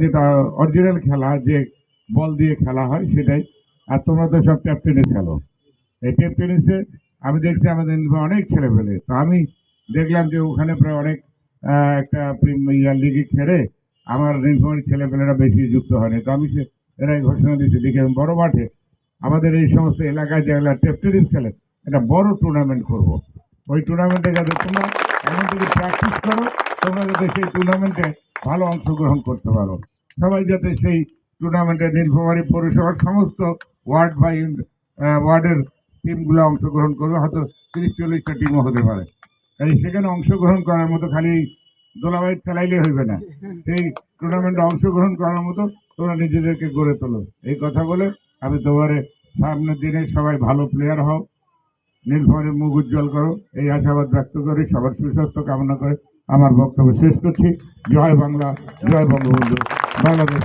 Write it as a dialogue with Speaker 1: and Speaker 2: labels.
Speaker 1: যেটা অরিজিনাল খেলা, যে বল দিয়ে খেলা হয় সেটাই। আর তোমরা তো সব ট্যাপ টেনিস খেলো। এই টেপ টেনিসে আমি দেখছি আমাদের অনেক ছেলে পেলে। তো আমি দেখলাম যে ওখানে প্রায় অনেক একটা ইয়ার লিগে খেলে। আমার নীলফামারীর ছেলেপেলেরা বেশি যুক্ত হয়নি। তো আমি সে, এরাই ঘোষণা দিয়েছি, দেখে বড় মাঠে আমাদের এই সমস্ত এলাকায় যেগুলা টেপ টেনিস খেলে, একটা বড় টুর্নামেন্ট করব। ওই টুর্নামেন্টে যাতে তোমরা এমন যদি প্র্যাকটিস করো, তোমরা যাতে সেই টুর্নামেন্টে ভালো অংশগ্রহণ করতে পারো। সবাই যাতে সেই টুর্নামেন্টে নীলফামারী পৌরসভার সমস্ত ওয়ার্ড বা ওয়ার্ডের টিমগুলো অংশগ্রহণ করবে। হয়তো তিরিশ, চল্লিশটা টিমও হতে পারে। তাই সেখানে অংশগ্রহণ করার মতো খালি দোলাবাই চালাইলে হইবে না। সেই টুর্নামেন্টে অংশগ্রহণ করার মতো তোমরা নিজেদেরকে গড়ে তোলো। এই কথা বলে আমি তোমারে সামনের দিনে সবাই ভালো প্লেয়ার হও। নীলফামারীর মুখ উজ্জ্বল করো। এই আশাবাদ ব্যক্ত করে সবার সুস্বাস্থ্য কামনা করে আমার বক্তব্য শেষ করছি জয় বাংলা জয় বঙ্গবন্ধু বাংলাদেশ।